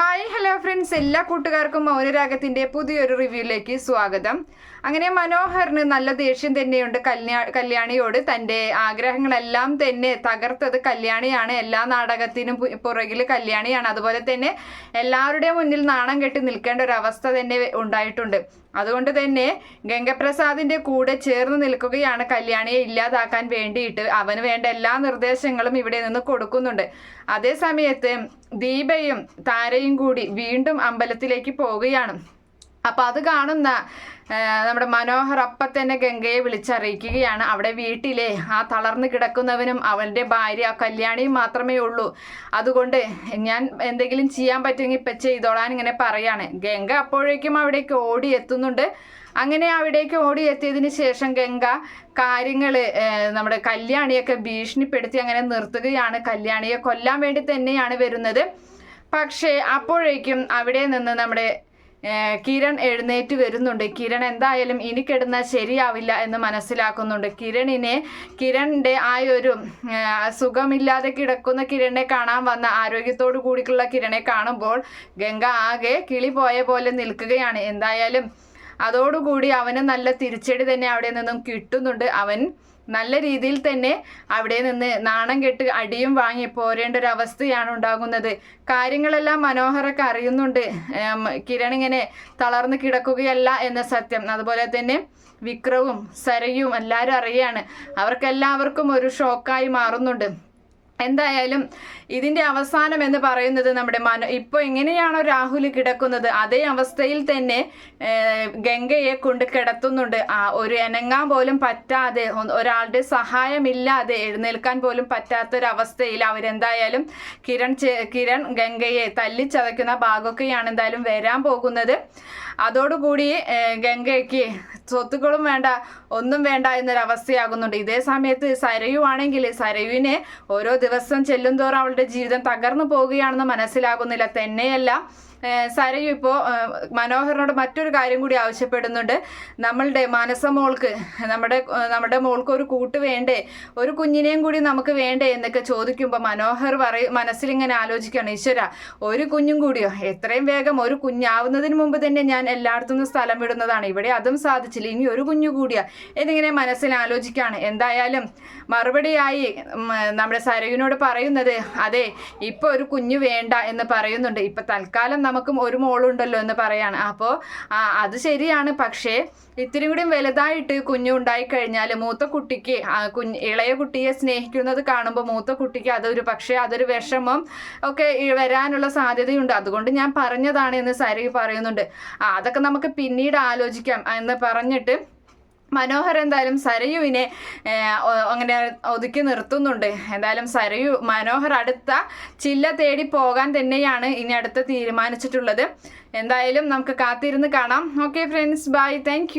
Hi hello friends. എല്ലാ കൂട്ടുകാർക്കും മൗനരാഗത്തിന്റെ പുതിയൊരു റിവ്യൂയിലേക്ക് സ്വാഗതം. അങ്ങനെ മനോഹറിന് നല്ല ദേഷ്യം തന്നെയുണ്ട് കല്യാ കല്യാണിയോട്. തന്റെ ആഗ്രഹങ്ങളെല്ലാം തന്നെ തകർത്തത് കല്യാണിയാണ്. എല്ലാ നാടകത്തിനും പുറകിൽ കല്യാണിയാണ്. അതുപോലെ തന്നെ എല്ലാവരുടെയും മുന്നിൽ നാണം കെട്ടി നിൽക്കേണ്ട ഒരു അവസ്ഥ തന്നെ ഉണ്ടായിട്ടുണ്ട്. അതുകൊണ്ട് തന്നെ ഗംഗപ്രസാദിന്റെ കൂടെ ചേർന്ന് നിൽക്കുകയാണ് കല്യാണിയെ ഇല്ലാതാക്കാൻ വേണ്ടിയിട്ട്. അവന് വേണ്ട എല്ലാ നിർദ്ദേശങ്ങളും ഇവിടെ നിന്ന് കൊടുക്കുന്നുണ്ട്. അതേസമയത്ത് ദീപയും താരയും കൂടി വീണ്ടും അമ്പലത്തിലേക്ക് പോവുകയാണ്. അപ്പൊ അത് കാണുന്ന നമ്മുടെ മനോഹർ അപ്പം തന്നെ ഗംഗയെ വിളിച്ചറിയിക്കുകയാണ്. അവിടെ വീട്ടിലെ ആ തളർന്നു കിടക്കുന്നവനും അവന്റെ ഭാര്യ കല്യാണിയും മാത്രമേ ഉള്ളൂ. അതുകൊണ്ട് ഞാൻ എന്തെങ്കിലും ചെയ്യാൻ പറ്റുമെങ്കിൽ ഇപ്പം ചെയ്തോളാൻ ഇങ്ങനെ പറയാണ്. ഗംഗ അപ്പോഴേക്കും അവിടേക്ക് ഓടി എത്തുന്നുണ്ട് അങ്ങനെ അവിടേക്ക് ഓടി എത്തിയതിന് ശേഷം ഗംഗ കാര്യങ്ങൾ നമ്മുടെ കല്യാണിയൊക്കെ ഭീഷണിപ്പെടുത്തി അങ്ങനെ നിർത്തുകയാണ്. കല്യാണിയെ കൊല്ലാൻ വേണ്ടി തന്നെയാണ് വരുന്നത്. പക്ഷേ അപ്പോഴേക്കും അവിടെ നിന്ന് നമ്മുടെ കിരൺ എഴുന്നേറ്റ് വരുന്നുണ്ട്. കിരൺ എന്തായാലും ഇനി കിടന്നാൽ ശരിയാവില്ല എന്ന് മനസ്സിലാക്കുന്നുണ്ട്. കിരണിനെ കിരണിന്റെ ആ ഒരു സുഖമില്ലാതെ കിടക്കുന്ന കിരണിനെ കാണാൻ വന്ന ആരോഗ്യത്തോടു കൂടിയുള്ള കിരണെ കാണുമ്പോൾ ഗംഗ ആകെ കിളി പോയ പോലെ നിൽക്കുകയാണ്. എന്തായാലും അതോടുകൂടി അവന് നല്ല തിരിച്ചടി തന്നെ അവിടെ നിന്നും കിട്ടുന്നുണ്ട്. അവൻ നല്ല രീതിയിൽ തന്നെ അവിടെ നിന്ന് നാണം കെട്ട് അടിയും വാങ്ങി പോരേണ്ട ഒരു അവസ്ഥയാണ് ഉണ്ടാകുന്നത്. കാര്യങ്ങളെല്ലാം മനോഹരൊക്കെ അറിയുന്നുണ്ട്. കിരൺ ഇങ്ങനെ തളർന്ന് കിടക്കുകയല്ല എന്ന സത്യം. അതുപോലെ തന്നെ വിക്രവും സരയും എല്ലാവരും അറിയാണ്. അവർക്കെല്ലാവർക്കും ഒരു ഷോക്കായി മാറുന്നുണ്ട്. എന്തായാലും ഇതിന്റെ അവസാനം എന്ന് പറയുന്നത് നമ്മുടെ മന ഇപ്പോൾ എങ്ങനെയാണോ രാഹുൽ കിടക്കുന്നത് അതേ അവസ്ഥയിൽ തന്നെ ഗംഗയെ കൊണ്ട് കിടത്തുന്നുണ്ട്. ആ ഒരു എനങ്ങാൻ പോലും പറ്റാതെ ഒരാളുടെ സഹായമില്ലാതെ എഴുന്നേൽക്കാൻ പോലും പറ്റാത്തൊരവസ്ഥയിൽ അവരെന്തായാലും കിരൺ കിരൺ ഗംഗയെ തല്ലിച്ചതയ്ക്കുന്ന ഭാഗമൊക്കെയാണ് എന്തായാലും വരാൻ പോകുന്നത്. അതോടുകൂടി ഗംഗയ്ക്ക് സ്വത്തുക്കളും വേണ്ട ഒന്നും വേണ്ട എന്നൊരവസ്ഥയാകുന്നുണ്ട്. ഇതേ സമയത്ത് സരയു ആണെങ്കിൽ സരയുവിനെ ഓരോ ദിവസം ചെല്ലുന്തോറും അവളുടെ ജീവിതം തകർന്നു പോവുകയാണെന്ന് മനസ്സിലാകുന്നില്ല. തന്നെയല്ല സരയു ഇപ്പോൾ മനോഹറിനോട് മറ്റൊരു കാര്യം കൂടി ആവശ്യപ്പെടുന്നുണ്ട്. നമ്മളുടെ മനസ്സമോൾക്ക് നമ്മുടെ നമ്മുടെ മോൾക്ക് ഒരു കൂട്ട് വേണ്ടേ? ഒരു കുഞ്ഞിനെയും കൂടി നമുക്ക് വേണ്ടേ എന്നൊക്കെ ചോദിക്കുമ്പോൾ മനോഹർ പറയും മനസ്സിലിങ്ങനെ ആലോചിക്കുകയാണ്. ഈശ്വര ഒരു കുഞ്ഞും കൂടിയോ? എത്രയും വേഗം ഒരു കുഞ്ഞാവുന്നതിന് മുമ്പ് തന്നെ ഞാൻ എല്ലായിടത്തു നിന്നും സ്ഥലം വിടുന്നതാണ്. ഇവിടെ അതും സാധിച്ചില്ല. ഇനി ഒരു കുഞ്ഞു കൂടിയാ? എന്നിങ്ങനെ മനസ്സിൽ ആലോചിക്കുകയാണ്. എന്തായാലും മറുപടിയായി നമ്മുടെ സരയുവിനോട് പറയുന്നത് അതെ ഇപ്പൊ ഒരു കുഞ്ഞു വേണ്ട എന്ന് പറയുന്നുണ്ട്. ഇപ്പൊ തൽക്കാലം നമുക്കും ഒരു മോളുണ്ടല്ലോ എന്ന് പറയാണ്. അപ്പോൾ അത് ശരിയാണ്. പക്ഷേ ഇത്തിരി കൂടി വലുതായിട്ട് കുഞ്ഞു ഉണ്ടായി കഴിഞ്ഞാൽ മൂത്ത കുട്ടിക്ക് കുഞ്ഞ് ഇളയ കുട്ടിയെ സ്നേഹിക്കുന്നത് കാണുമ്പോൾ മൂത്ത കുട്ടിക്ക് അതൊരു പക്ഷേ അതൊരു വിഷമം ഒക്കെ വരാനുള്ള സാധ്യതയുണ്ട്. അതുകൊണ്ട് ഞാൻ പറഞ്ഞതാണ് എന്ന് സരി പറയുന്നുണ്ട്. അതൊക്കെ നമുക്ക് പിന്നീട് ആലോചിക്കാം എന്ന് പറഞ്ഞിട്ട് മനോഹർ എന്തായാലും സരയുവിനെ അങ്ങനെ ഒതുക്കി നിർത്തുന്നുണ്ട്. എന്തായാലും സരയു മനോഹർ അടുത്ത ചില്ല തേടി പോകാൻ തന്നെയാണ് ഇനി അടുത്ത് തീരുമാനിച്ചിട്ടുള്ളത്. എന്തായാലും നമുക്ക് കാത്തിരുന്ന് കാണാം. Okay friends bye thank